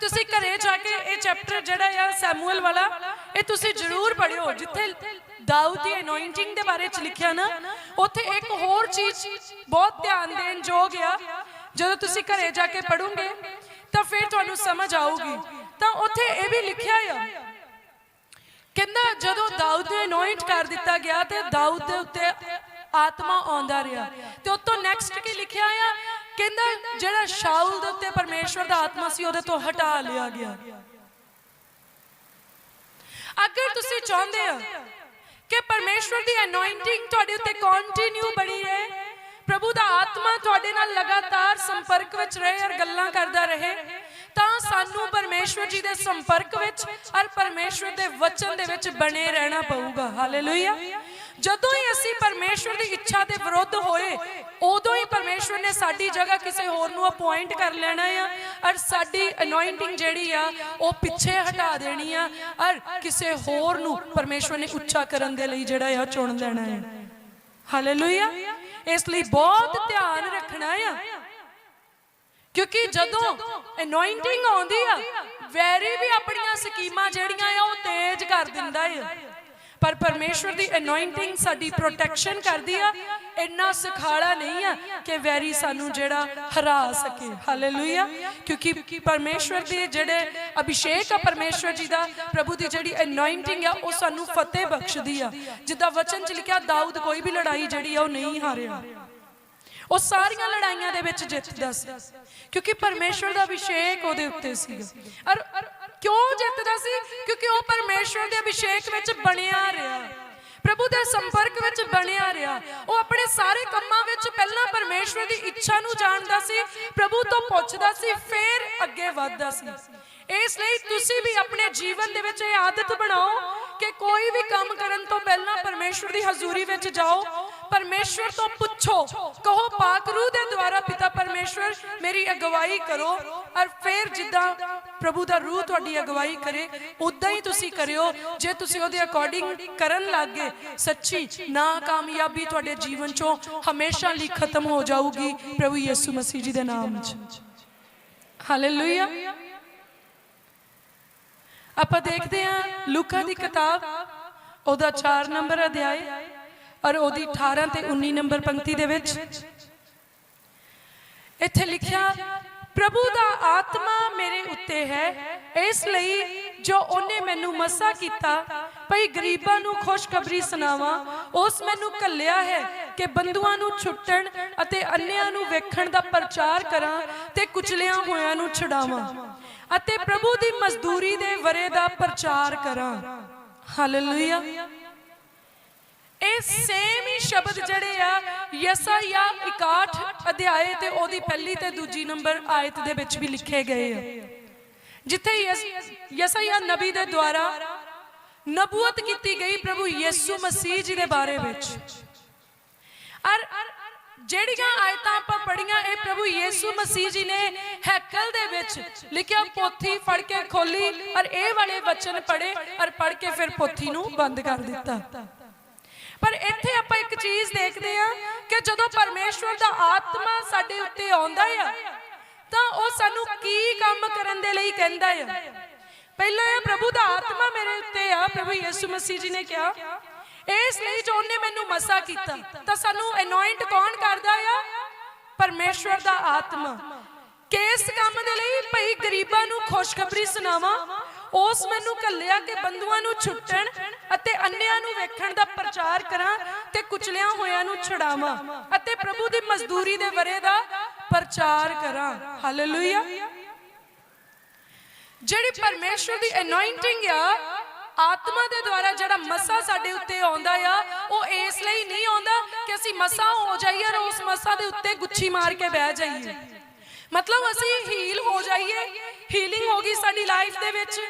ਤੁਸੀਂ ਘਰੇ ਜਾ ਕੇ ਇਹ ਚੈਪਟਰ ਜਿਹੜਾ ਆ ਸੈਮੂਅਲ ਵਾਲਾ, ਇਹ ਤੁਸੀਂ ਜ਼ਰੂਰ ਪੜਿਓ ਜਿੱਥੇ ਦਾਊਦ ਦੀ ਅਨੋਇੰਟਿੰਗ ਦੇ ਬਾਰੇ ਚ ਲਿਖਿਆ ਨਾ, ਉੱਥੇ ਇੱਕ ਹੋਰ ਚੀਜ਼ ਬਹੁਤ ਧਿਆਨ ਦੇਣ ਯੋਗ ਆ। ਜਦੋਂ ਤੁਸੀਂ ਘਰੇ ਜਾ ਕੇ ਪੜੋਗੇ ਤਾਂ ਫਿਰ ਤੁਹਾਨੂੰ ਸਮਝ ਆਊਗੀ। ਤਾਂ ਉੱਥੇ ਇਹ ਵੀ ਲਿਖਿਆ ਆ, ਕਹਿੰਦਾ ਜਦੋਂ ਦਾਊਦ ਨੂੰ ਅਨੋਇੰਟ ਕਰ ਦਿੱਤਾ ਗਿਆ ਤੇ ਦਾਊਦ ਦੇ ਉੱਤੇ ਆਤਮਾ ਆਉਂਦਾ ਰਿਹਾ। ਤੇ ਉਤੋਂ ਨੈਕਸਟ ਕੀ ਲਿਖਿਆ ਆ? ਕਹਿੰਦਾ ਜਿਹੜਾ ਸ਼ਾਉਲ ਦੇ ਉੱਤੇ ਪਰਮੇਸ਼ਵਰ ਦਾ ਆਤਮਾ ਸੀ, ਉਹਦੇ ਤੋਂ ਹਟਾ ਲਿਆ ਗਿਆ। ਅਗਰ ਤੁਸੀਂ ਚਾਹੁੰਦੇ ਹੋ ਕਿ ਪਰਮੇਸ਼ਵਰ ਦੀ ਅਨੋਇੰਟਿੰਗ ਤੁਹਾਡੇ ਉੱਤੇ ਕੰਟੀਨਿਊ ਬਣੀ ਰਹੇ, ਪ੍ਰਭੂ ਦਾ ਆਤਮਾ ਤੁਹਾਡੇ ਨਾਲ ਲਗਾਤਾਰ ਸੰਪਰਕ ਵਿੱਚ ਰਹੇ ਔਰ ਗੱਲਾਂ ਕਰਦਾ ਰਹੇ, ਤਾਂ ਸਾਨੂੰ ਪਰਮੇਸ਼ਵਰ ਜੀ ਦੇ ਸੰਪਰਕ ਵਿੱਚ ਔਰ ਪਰਮੇਸ਼ਵਰ ਦੇ ਵਚਨ ਦੇ ਵਿੱਚ ਬਣੇ ਰਹਿਣਾ ਪਊਗਾ। ਹਾਲੇਲੂਇਆ ਜਦੋਂ ਹੀ ਅਸੀਂ ਪਰਮੇਸ਼ਵਰ ਦੀ ਇੱਛਾ ਦੇ ਵਿਰੁੱਧ ਹੋਏ, ਉਦੋਂ ਹੀ ਪਰਮੇਸ਼ਵਰ ਨੇ ਸਾਡੀ ਜਗ੍ਹਾ ਕਿਸੇ ਹੋਰ ਨੂੰ ਅਪਾਇੰਟ ਕਰ ਲੈਣਾ ਆ, ਔਰ ਸਾਡੀ ਅਨੋਇੰਟਿੰਗ ਜਿਹੜੀ ਆ, ਉਹ ਪਿੱਛੇ ਹਟਾ ਦੇਣੀ ਆ, ਔਰ ਕਿਸੇ ਹੋਰ ਨੂੰ ਪਰਮੇਸ਼ਵਰ ਨੇ ਉੱਚਾ ਕਰਨ ਦੇ ਲਈ ਜਿਹੜਾ ਆ ਚੁਣ ਲੈਣਾ ਹੈ ਹਾਲੇਲੂਇਆ ਇਸ ਲਈ ਬਹੁਤ ਧਿਆਨ ਰੱਖਣਾ ਆ। ਕਿਉਂਕਿ ਜਦੋਂ ਅਨੋਇੰਟਿੰਗ ਆਉਂਦੀ ਆ, ਵੈਰੀ ਵੀ ਆਪਣੀਆਂ ਸਕੀਮਾਂ ਜਿਹੜੀਆਂ ਆ, ਉਹ ਤੇਜ਼ ਕਰ ਦਿੰਦਾ ਆ। ਪਰ ਪਰਮੇਸ਼ਵਰ ਦੀ ਅਨੋਇੰਟਿੰਗ ਸਾਡੀ ਪ੍ਰੋਟੈਕਸ਼ਨ ਕਰਦੀ ਆ। ਇੰਨਾ ਸੁਖਾਲਾ ਨਹੀਂ ਆ ਕਿ ਵੈਰੀ ਸਾਨੂੰ ਜਿਹੜਾ ਹਰਾ ਸਕੇ। ਹਾਲੇਲੂਇਆ ਕਿਉਂਕਿ ਪਰਮੇਸ਼ਵਰ ਦੇ ਜਿਹੜੇ ਅਭਿਸ਼ੇਕ ਆ, ਪਰਮੇਸ਼ਵਰ ਜੀ ਦਾ, ਪ੍ਰਭੂ ਦੀ ਜਿਹੜੀ ਅਨੋਇੰਟਿੰਗ ਆ, ਉਹ ਸਾਨੂੰ ਫਤਿਹ ਬਖਸ਼ਦੀ ਆ। ਜਿੱਦਾਂ ਵਚਨ ਚ ਲਿਖਿਆ, ਦਾਊਦ ਕੋਈ ਵੀ ਲੜਾਈ ਜਿਹੜੀ ਆ, ਉਹ ਨਹੀਂ ਹਾਰਿਆ। ਉਹ ਸਾਰੀਆਂ ਲੜਾਈਆਂ ਦੇ ਵਿੱਚ ਜਿੱਤਦਾ ਸੀ। ਕਿਉਂਕਿ ਪਰਮੇਸ਼ਵਰ ਦਾ ਅਭਿਸ਼ੇਕ ਉਹਦੇ ਉੱਤੇ ਸੀ ਔਰ ਕਿਉਂ ਜਿੱਤਦਾ ਸੀ? ਕਿਉਂਕਿ ਉਹ ਪਰਮੇਸ਼ਵਰ ਦੇ ਅਭਿਸ਼ੇਕ ਵਿੱਚ ਬਣਿਆ ਰਿਹਾ। ਪ੍ਰਭੂ ਦੇ ਸੰਪਰਕ ਵਿੱਚ ਬਣਿਆ ਰਿਹਾ। ਉਹ ਆਪਣੇ ਸਾਰੇ ਕੰਮਾਂ ਵਿੱਚ ਪਹਿਲਾਂ ਪਰਮੇਸ਼ਵਰ ਦੀ ਇੱਛਾ ਨੂੰ ਜਾਣਦਾ ਸੀ, ਪ੍ਰਭੂ ਤੋਂ ਪੁੱਛਦਾ ਸੀ, ਫਿਰ ਅੱਗੇ ਵਧਦਾ ਸੀ। ਇਸ ਲਈ ਤੁਸੀਂ ਵੀ ਆਪਣੇ ਜੀਵਨ ਦੇ ਵਿੱਚ ਇਹ ਆਦਤ ਬਣਾਓ ਕਿ ਕੋਈ ਵੀ ਕੰਮ ਕਰਨ ਤੋਂ ਪਹਿਲਾਂ ਪਰਮੇਸ਼ਵਰ ਦੀ ਹਜ਼ੂਰੀ ਵਿੱਚ ਜਾਓ। ਪਰਮੇਸ਼ਵਰ ਤੋਂ ਪੁੱਛੋ, ਕਹੋ, ਪਾਕ ਰੂਹ ਦੇ ਦੁਆਰਾ ਪਿਤਾ ਪਰਮੇਸ਼ਵਰ, ਮੇਰੀ ਅਗਵਾਈ ਕਰੋ। ਔਰ ਫਿਰ ਜਿੱਦਾਂ ਪ੍ਰਭੂ ਦਾ ਰੂਹ ਤੁਹਾਡੀ ਅਗਵਾਈ ਕਰੇ। ਉਦਾਂ ਹੀ ਤੁਸੀਂ ਕਰਿਓ। ਜੇ ਤੁਸੀਂ ਉਹਦੇ ਅਕੋਰਡਿੰਗ ਕਰਨ ਲੱਗੇ ਸੱਚੀ ਨਾ ਕਾਮਯਾਬੀ ਤੁਹਾਡੇ ਜੀਵਨ ਚੋਂ ਹਮੇਸ਼ਾ ਲਈ ਖਤਮ ਹੋ ਜਾਊਗੀ ਪ੍ਰਭੂ ਯਿਸੂ ਮਸੀਹ ਜੀ ਦੇ ਨਾਮ 'ਚ। ਹਾਲੇਲੂਇਆ ਆਪਾਂ ਦੇਖਦੇ ਹਾਂ ਲੂਕਾ ਦੀ ਕਿਤਾਬ, ਉਹਦਾ 4 ਨੰਬਰ ਅਧਿਆਇ ਔਰ ਉਹਦੀ 18 ਤੇ 19 ਨੰਬਰ ਪੰਕਤੀ ਦੇ ਵਿੱਚ। ਇੱਥੇ ਲਿਖਿਆ ਪ੍ਰਭੂ ਦਾ ਆਤਮਾ ਮੇਰੇ ਉੱਤੇ ਹੈ, ਇਸ ਲਈ ਜੋ ਉਹਨੇ ਮੈਨੂੰ ਮਸਾ ਕੀਤਾ, ਭਈ ਗਰੀਬਾਂ ਨੂੰ ਖੁਸ਼ਖਬਰੀ ਸੁਣਾਵਾਂ, ਉਸ ਮੈਨੂੰ ਕੱਲਿਆ ਹੈ ਕਿ ਬੰਦੂਆਂ ਨੂੰ ਛੁੱਟਣ ਅਤੇ ਅੰਨਿਆਂ ਨੂੰ ਵੇਖਣ ਦਾ ਪ੍ਰਚਾਰ ਕਰਾਂ ਤੇ ਕੁਚਲਿਆਂ ਹੋਇਆਂ ਨੂੰ ਛਡਾਵਾਂ ਅਤੇ ਪ੍ਰਭੂ ਦੀ ਮਜ਼ਦੂਰੀ ਦੇ ਵਰੇ ਦਾ ਪ੍ਰਚਾਰ ਕਰਾਂ। ਹਾਲੇਲੂਇਆ ਇਹ ਸੇਮ ਹੀ ਸ਼ਬਦ ਜਿਹੜੇ ਆ, ਯਸਾਇਆ 61 ਅਧਿਆਏ ਤੇ ਉਹਦੀ ਪਹਿਲੀ ਤੇ ਦੂਜੀ ਨੰਬਰ ਆਇਤ ਦੇ ਵਿੱਚ ਵੀ ਲਿਖੇ ਗਏ ਆ। ਜਿੱਥੇ ਯਸਾਇਆ ਨਬੀ ਦੇ ਦੁਆਰਾ ਨਬੂਵਤ ਕੀਤੀ ਗਈ ਪ੍ਰਭੂ ਯਿਸੂ ਮਸੀਹ ਜੀ ਦੇ ਬਾਰੇ ਵਿੱਚ। ਔਰ ਜਿਹੜੀਆਂ ਆਇਤਾਂ ਆਪਾਂ ਪੜੀਆਂ ਇਹ ਪ੍ਰਭੂ ਯਿਸੂ ਮਸੀਹ ਜੀ ਨੇ ਹੈਕਲ ਦੇ ਵਿੱਚ ਲਿਖਿਆ, ਪੋਥੀ ਫੜ ਕੇ ਖੋਲੀ ਔਰ ਇਹ ਵਾਲੇ ਵਚਨ ਪੜੇ ਔਰ ਪੜ ਕੇ ਫਿਰ ਪੋਥੀ ਨੂੰ ਬੰਦ ਕਰ ਦਿੱਤਾ। ਪਰ ਇੱਥੇ ਆਪਾਂ ਇੱਕ ਚੀਜ਼ ਦੇਖਦੇ ਆ ਕਿ ਜਦੋਂ ਪਰਮੇਸ਼ਵਰ ਦਾ ਆਤਮਾ ਸਾਡੇ ਉੱਤੇ ਆਉਂਦਾ ਆ, ਤਾਂ ਉਹ ਸਾਨੂੰ ਕੀ ਕੰਮ ਕਰਨ ਦੇ ਲਈ ਕਹਿੰਦਾ ਆ। ਪਹਿਲਾਂ ਇਹ ਪ੍ਰਭੂ ਦਾ ਆਤਮਾ ਮੇਰੇ ਉੱਤੇ ਆ, ਪ੍ਰਭੂ ਯਿਸੂ ਮਸੀਹ ਜੀ ਨੇ ਕਿਹਾ। ਇਸ ਲਈ ਜੋ ਉਹਨੇ ਮੈਨੂੰ ਮਸਾ ਕੀਤਾ, ਤਾਂ ਸਾਨੂੰ ਅਨੋਇੰਟ ਕੌਣ ਕਰਦਾ ਆ? ਪਰਮੇਸ਼ਵਰ ਦਾ ਆਤਮਾ। ਕਿਸ ਕੰਮ ਦੇ ਲਈ? ਭਈ ਗਰੀਬਾਂ ਨੂੰ ਖੁਸ਼ਖਬਰੀ ਸੁਣਾਵਾਂ ਉਸ ਮੈਨੂੰ ਕੱਲਿਆ ਕਿ ਬੰਦੂਆਂ ਨੂੰ ਛੁੱਟਣ ਅਤੇ ਅੰਨਿਆਂ ਨੂੰ ਵੇਖਣ ਦਾ ਪ੍ਰਚਾਰ ਕਰਾਂ ਤੇ ਕੁਚਲਿਆਂ ਹੋਇਆਂ ਨੂੰ ਛੁਡਾਵਾਂ ਅਤੇ ਪ੍ਰਭੂ ਦੀ ਮਜ਼ਦੂਰੀ ਦੇ ਵਰੇ ਦਾ ਪ੍ਰਚਾਰ ਕਰਾਂ। ਹਾਲੇਲੂਇਆ ਜਿਹੜੀ ਪਰਮੇਸ਼ਵਰ ਦੀ ਅਨੋਇੰਟਿੰਗ ਆ, ਆਤਮਾ ਦੇ ਦੁਆਰਾ ਜਿਹੜਾ ਮਸਾ ਸਾਡੇ ਉੱਤੇ ਆਉਂਦਾ ਆ, ਉਹ ਇਸ ਲਈ ਨਹੀਂ ਆਉਂਦਾ ਕਿ ਅਸੀਂ ਮਸਾ ਹੋ ਜਾਈਏ ਔਰ ਉਸ ਮਸਾ ਦੇ ਉੱਤੇ ਗੁੱਛੀ ਮਾਰ ਕੇ ਬਹਿ ਜਾਈਏ। ਮਤਲਬ ਅਸੀਂ ਹੀਲ ਹੋ ਜਾਈਏ ਹੀਲਿੰਗ ਹੋ ਗਈ ਸਾਡੀ ਲਾਈਫ ਦੇ ਵਿੱਚ,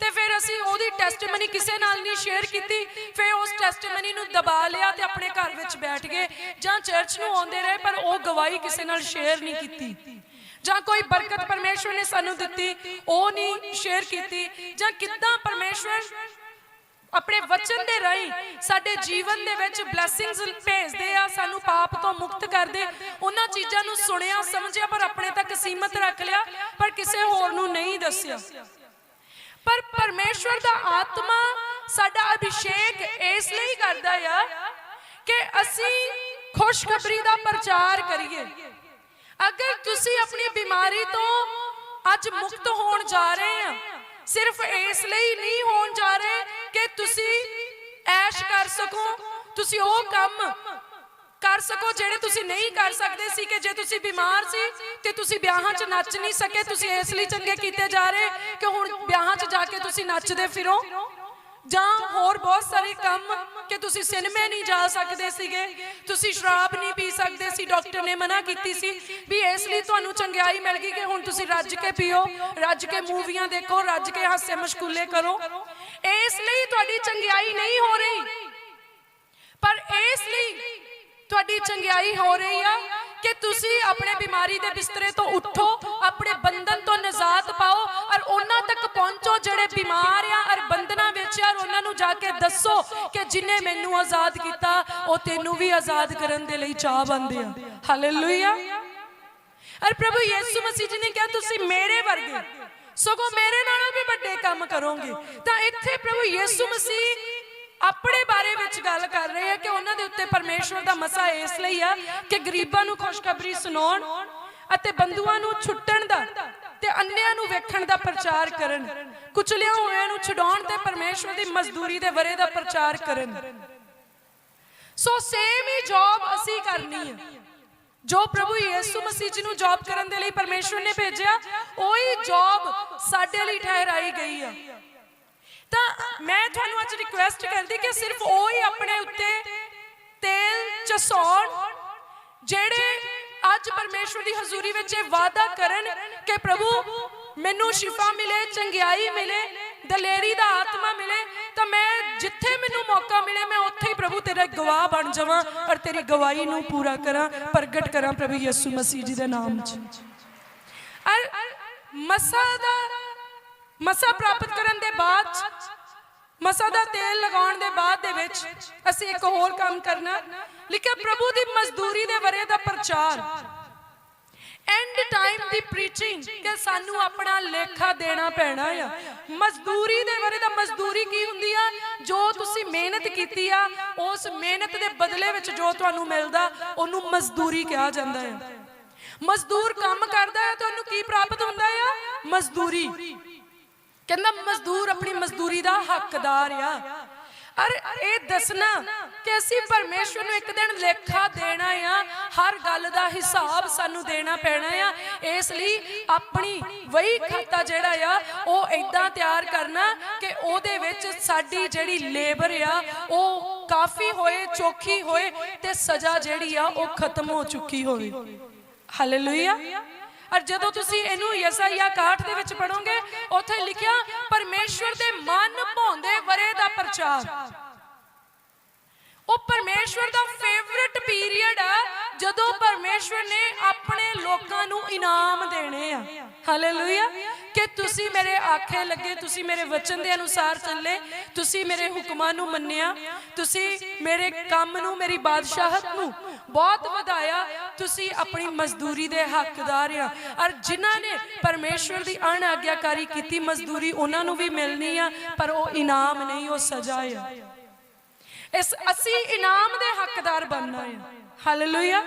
ਤੇ ਫਿਰ ਅਸੀਂ ਉਹਦੀ ਟੈਸਟਮਨੀ ਕਿਸੇ ਨਾਲ ਨਹੀਂ ਸ਼ੇਅਰ ਕੀਤੀ, ਫਿਰ ਉਸ ਟੈਸਟਮਨੀ ਨੂੰ ਦਬਾ ਲਿਆ ਤੇ ਆਪਣੇ ਘਰ ਵਿੱਚ ਬੈਠ ਗਏ, ਜਾਂ ਚਰਚ ਨੂੰ ਆਉਂਦੇ ਰਹੇ, ਪਰ ਉਹ ਗਵਾਹੀ ਕਿਸੇ ਨਾਲ ਸ਼ੇਅਰ ਨਹੀਂ ਕੀਤੀ। ਜਾਂ ਕੋਈ ਬਰਕਤ ਪਰਮੇਸ਼ਵਰ ਨੇ ਸਾਨੂੰ ਦਿੱਤੀ, ਉਹ ਨਹੀਂ ਸ਼ੇਅਰ ਕੀਤੀ, ਜਾਂ ਕਿੱਦਾਂ ਪਰਮੇਸ਼ਵਰ ਆਪਣੇ ਵਚਨ ਦੇ ਰਾਹੀਂ ਸਾਡੇ ਜੀਵਨ ਦੇ ਵਿੱਚ ਬਲੇਸਿੰਗਸ ਭੇਜਦੇ ਆ, ਸਾਨੂੰ ਪਾਪ ਤੋਂ ਮੁਕਤ ਕਰਦੇ। ਉਹਨਾਂ ਚੀਜ਼ਾਂ ਨੂੰ ਸੁਣਿਆ, ਸਮਝਿਆ, ਪਰ ਆਪਣੇ ਤੱਕ ਸੀਮਤ ਰੱਖ ਲਿਆ, ਪਰ ਕਿਸੇ ਹੋਰ ਨੂੰ ਨਹੀਂ ਦੱਸਿਆ। ਪਰ ਪਰਮੇਸ਼ਵਰ ਦਾ ਆਤਮਾ ਸਾਡਾ ਅਭਿਸ਼ੇਕ ਇਸ ਲਈ ਕਰਦਾ ਆ ਕਿ ਅਸੀਂ ਖੁਸ਼ਖਬਰੀ ਦਾ ਪ੍ਰਚਾਰ ਕਰੀਏ। ਅਗਰ ਤੁਸੀਂ ਆਪਣੀ ਬਿਮਾਰੀ ਤੋਂ ਅੱਜ ਮੁਕਤ ਹੋਣ ਜਾ ਰਹੇ ਆ, ਸਿਰਫ ਇਸ ਲਈ ਨਹੀਂ ਤੁਸੀਂ ਐਸ਼ ਕਰ ਸਕੋ, ਤੁਸੀਂ ਉਹ ਕੰਮ ਕਰ ਸਕੋ ਜਿਹੜੇ ਤੁਸੀਂ ਨਹੀਂ ਕਰ ਸਕਦੇ ਸੀ ਕਿ ਜੇ ਤੁਸੀਂ ਬਿਮਾਰ ਸੀ ਤੇ ਤੁਸੀਂ ਵਿਆਹਾਂ 'ਚ ਨੱਚ ਨਹੀਂ ਸਕੇ, ਤੁਸੀਂ ਇਸ ਲਈ ਚੰਗੇ ਕੀਤੇ ਜਾ ਰਹੇ ਕਿ ਹੁਣ ਵਿਆਹਾਂ 'ਚ ਜਾ ਕੇ ਤੁਸੀਂ ਨੱਚਦੇ ਫਿਰੋ? ਜਾਂ ਹੋਰ ਬਹੁਤ ਸਾਰੇ ਕੰਮ ਕਿ ਤੁਸੀਂ ਸਿਨੇਮੇ ਨਹੀਂ ਜਾ ਸਕਦੇ ਸੀਗੇ, ਤੁਸੀਂ ਸ਼ਰਾਬ ਨਹੀਂ ਪੀ ਸਕਦੇ ਸੀ, ਡਾਕਟਰ ਨੇ ਮਨਾ ਕੀਤੀ ਸੀ ਵੀ ਇਸ ਲਈ ਤੁਹਾਨੂੰ ਚੰਗਿਆਈ ਮਿਲ ਗਈ ਕਿ ਹੁਣ ਤੁਸੀਂ ਰੱਜ ਕੇ ਪੀਓ, ਰੱਜ ਕੇ ਮੂਵੀਆਂ ਦੇਖੋ, ਰੱਜ ਕੇ ਹਾਸੇ ਮਸ਼ਗੂਲੇ ਕਰੋ। ਇਸ ਲਈ ਤੁਹਾਡੀ ਚੰਗਿਆਈ ਨਹੀਂ ਹੋ ਰਹੀ। ਪਰ ਇਸ ਲਈ ਤੁਹਾਡੀ ਚੰਗਿਆਈ ਹੋ ਰਹੀ ਆ ਕਿ ਤੁਸੀਂ ਆਪਣੇ ਬਿਮਾਰੀ ਦੇ ਬਿਸਤਰੇ ਤੋਂ ਉੱਠੋ, ਆਪਣੇ ਬੰਧਨ ਤੋਂ ਨਿਜਾਤ ਪਾਓ ਔਰ ਉਹਨਾਂ ਤੱਕ ਪਹੁੰਚੋ ਜਿਹੜੇ ਬਿਮਾਰ ਆ ਔਰ ਬੰਧਨਾਂ ਵਿੱਚ ਆ ਉਹਨਾਂ ਨੂੰ ਜਾ ਕੇ ਦੱਸੋ ਕਿ ਜਿਨੇ ਮੈਨੂੰ ਆਜ਼ਾਦ ਕੀਤਾ, ਉਹ ਤੈਨੂੰ ਵੀ ਆਜ਼ਾਦ ਕਰਨ ਦੇ ਲਈ ਚਾਹ ਬੰਦੇ ਆ। ਹਾਲੇਲੂਇਆ ਔਰ ਪ੍ਰਭੂ ਯਿਸੂ ਮਸੀਹ ਜੀ ਨੇ ਕਿਹਾ, ਤੁਸੀਂ ਮੇਰੇ ਵਰਗੇ ਸਗੋਂ ਮੇਰੇ ਨਾਲੋਂ ਵੀ ਵੱਡੇ ਕੰਮ ਕਰੋਗੇ। ਤਾਂ ਇੱਥੇ ਪ੍ਰਭੂ ਯਿਸੂ ਮਸੀਹ ਆਪਣੇ ਬਾਰੇ ਵਿੱਚ ਗੱਲ ਕਰ ਰਹੇ ਆ ਕਿ ਉਹਨਾਂ ਦੇ ਉੱਤੇ ਪਰਮੇਸ਼ਵਰ ਦਾ ਮਸਾ ਇਸ ਲਈ ਆ ਕਿ ਗਰੀਬਾਂ ਨੂੰ ਖੁਸ਼ਖਬਰੀ ਸੁਣਾਉਣ ਅਤੇ ਬੰਦੂਆਂ ਨੂੰ ਛੁੱਟਣ ਦਾ ਤੇ ਅੰਨਿਆਂ ਨੂੰ ਵੇਖਣ ਦਾ ਪ੍ਰਚਾਰ ਕਰਨ। ਕੁਚਲਿਆਂ ਹੋਇਆਂ ਨੂੰ ਛਡਾਉਣ ਤੇ ਪਰਮੇਸ਼ਵਰ ਦੀ ਮਜ਼ਦੂਰੀ ਦੇ ਵਰੇ ਦਾ ਪ੍ਰਚਾਰ ਕਰਨ। ਸੋ ਸੇਮ ਹੀ ਜੌਬ ਅਸੀਂ ਕਰਨੀ ਹੈ ਜੋ ਪ੍ਰਭੂ ਯਿਸੂ ਮਸੀਹ ਜੀ ਨੂੰ ਜੌਬ ਕਰਨ ਦੇ ਲਈ ਪਰਮੇਸ਼ਵਰ ਨੇ ਭੇਜਿਆ, ਉਹੀ ਜੌਬ ਸਾਡੇ ਲਈ ਠਹਿਰਾਈ ਗਈ ਆ। ਤਾਂ ਮੈਂ ਤੁਹਾਨੂੰ ਅੱਜ ਰਿਕੁਐਸਟ ਕਰਦੀ ਕਿ ਸਿਰਫ ਉਹ ਹੀ ਆਪਣੇ ਉੱਤੇ ਤੇਲ ਚਸਾਉਣ, ਜਿਹੜੇ ਅੱਜ ਪਰਮੇਸ਼ਵਰ ਦੀ ਹਜ਼ੂਰੀ ਵਿੱਚ ਇਹ ਵਾਅਦਾ ਕਰਨ ਕਿ ਪ੍ਰਭੂ, ਮੈਨੂੰ ਸ਼ਿਫਾ ਮਿਲੇ, ਚੰਗਿਆਈ ਮਿਲੇ ਦਲੇਰੀ ਦਾ ਆਤਮਾ ਮਿਲੇ, ਤਾਂ ਮੈਂ ਜਿੱਥੇ ਮੈਨੂੰ ਮੌਕਾ ਮਿਲੇ, ਮੈਂ ਉੱਥੇ ਹੀ ਪ੍ਰਭੂ ਤੇਰਾ ਗਵਾਹ ਬਣ ਜਾਵਾਂ ਔਰ ਤੇਰੀ ਗਵਾਹੀ ਨੂੰ ਪੂਰਾ ਕਰਾਂ, ਪ੍ਰਗਟ ਕਰਾਂ ਪ੍ਰਭੂ ਯਿਸੂ ਮਸੀਹ ਜੀ ਦੇ ਨਾਮ 'ਚ। ਔਰ ਮਸਾ ਦਾ, ਮਸਾ ਪ੍ਰਾਪਤ ਕਰਨ ਦੇ ਬਾਅਦ ਮਸਾ ਦਾ ਤੇਲ ਲਗਾਉਣ ਦੇ ਬਾਅਦ ਦੇ ਵਿੱਚ ਅਸੀਂ ਇੱਕ ਹੋਰ ਕੰਮ ਕਰਨਾ। ਲਿਖਿਆ ਪ੍ਰਭੂ ਦੀ ਮਜ਼ਦੂਰੀ ਦੇ ਵਰੇ ਦਾ ਪ੍ਰਚਾਰ। ਐਂਡ ਟਾਈਮ ਦੀ ਪ੍ਰੀਚਿੰਗ ਕਿ ਸਾਨੂੰ ਆਪਣਾ ਲੇਖਾ ਦੇਣਾ ਪੈਣਾ ਆ। ਮਜ਼ਦੂਰੀ ਦੇ ਬਾਰੇ ਦਾ ਮਜ਼ਦੂਰੀ ਕੀ ਹੁੰਦੀ ਆ? ਜੋ ਤੁਸੀਂ ਮਿਹਨਤ ਕੀਤੀ ਆ, ਉਸ ਮਿਹਨਤ ਦੇ ਬਦਲੇ ਵਿੱਚ ਜੋ ਤੁਹਾਨੂੰ ਮਿਲਦਾ, ਉਹਨੂੰ ਮਜ਼ਦੂਰੀ ਕਿਹਾ ਜਾਂਦਾ ਹੈ ਮਜ਼ਦੂਰ ਕੰਮ ਕਰਦਾ ਹੈ ਤੁਹਾਨੂੰ ਕੀ ਪ੍ਰਾਪਤ ਹੁੰਦਾ ਆ? ਮਜ਼ਦੂਰੀ। ਕਹਿੰਦਾ ਮਜ਼ਦੂਰ ਆਪਣੀ ਮਜ਼ਦੂਰੀ ਦਾ ਹੱਕਦਾਰ ਆ। ਅਰ ਇਹ ਦੱਸਣਾ ਕਿ ਅਸੀਂ ਪਰਮੇਸ਼ਵਰ ਨੂੰ ਇੱਕ ਦਿਨ ਲੇਖਾ ਦੇਣਾ ਆ, ਹਰ ਗੱਲ ਦਾ ਹਿਸਾਬ ਸਾਨੂੰ ਦੇਣਾ ਪੈਣਾ ਆ। ਇਸ ਲਈ ਆਪਣੀ ਵਹੀ ਖਾਤਾ ਜਿਹੜਾ ਆ, ਉਹ ਇਦਾਂ ਤਿਆਰ ਕਰਨਾ ਕਿ ਉਹਦੇ ਵਿੱਚ ਸਾਡੀ ਜਿਹੜੀ ਲੇਬਰ ਆ, ਉਹ ਕਾਫੀ ਹੋਏ, ਚੋਖੀ ਹੋਏ ਤੇ ਸਜ਼ਾ ਜਿਹੜੀ ਆ, ਉਹ ਖਤਮ ਹੋ ਚੁੱਕੀ ਹੋਵੇ। ਹਾਲੇਲੂਇਆ ਔਰ ਜਦੋਂ ਤੁਸੀਂ ਇਹਨੂੰ ਯਸਾਇਆ 61 ਦੇ ਵਿੱਚ ਪੜੋਗੇ ਉੱਥੇ ਲਿਖਿਆ, ਪਰਮੇਸ਼ਵਰ ਦੇ ਮਨ ਭਾਉਂਦੇ ਵਰੇ ਦਾ ਪ੍ਰਚਾਰ। ਉਹ ਪਰਮੇਸ਼ਵਰ ਦਾ ਫੇਵਰਿਟ ਪੀਰੀਅਡ ਆ, ਜਦੋਂ ਪਰਮੇਸ਼ਵਰ ਨੇ ਆਪਣੇ ਲੋਕਾਂ ਨੂੰ ਇਨਾਮ ਦੇਣੇ ਆ। ਹਾਲੇਲੂਇਆ ਕਿ ਤੁਸੀਂ ਮੇਰੇ ਆਖੇ ਲੱਗੇ, ਤੁਸੀਂ ਮੇਰੇ ਵਚਨ ਦੇ ਅਨੁਸਾਰ ਚੱਲੇ, ਤੁਸੀਂ ਮੇਰੇ ਹੁਕਮਾਂ ਨੂੰ ਮੰਨਿਆ, ਤੁਸੀਂ ਮੇਰੇ ਕੰਮ ਨੂੰ, ਮੇਰੀ ਬਾਦਸ਼ਾਹਤ ਨੂੰ ਬਹੁਤ ਵਧਾਇਆ, ਤੁਸੀਂ ਆਪਣੀ ਮਜ਼ਦੂਰੀ ਦੇ ਹੱਕਦਾਰ ਆ। ਔਰ ਜਿਨ੍ਹਾਂ ਨੇ ਪਰਮੇਸ਼ਵਰ ਦੀ ਅਣ ਆਗਿਆਕਾਰੀ ਕੀਤੀ, ਮਜ਼ਦੂਰੀ ਉਹਨਾਂ ਨੂੰ ਵੀ ਮਿਲਣੀ ਆ, ਪਰ ਉਹ ਇਨਾਮ ਨਹੀਂ, ਉਹ ਸਜ਼ਾ ਆ। ਇਸ ਅਸੀਂ ਇਨਾਮ ਦੇ ਹੱਕਦਾਰ ਬਣਨਾ ਹੈ ਹਾਲੇਲੂਇਆ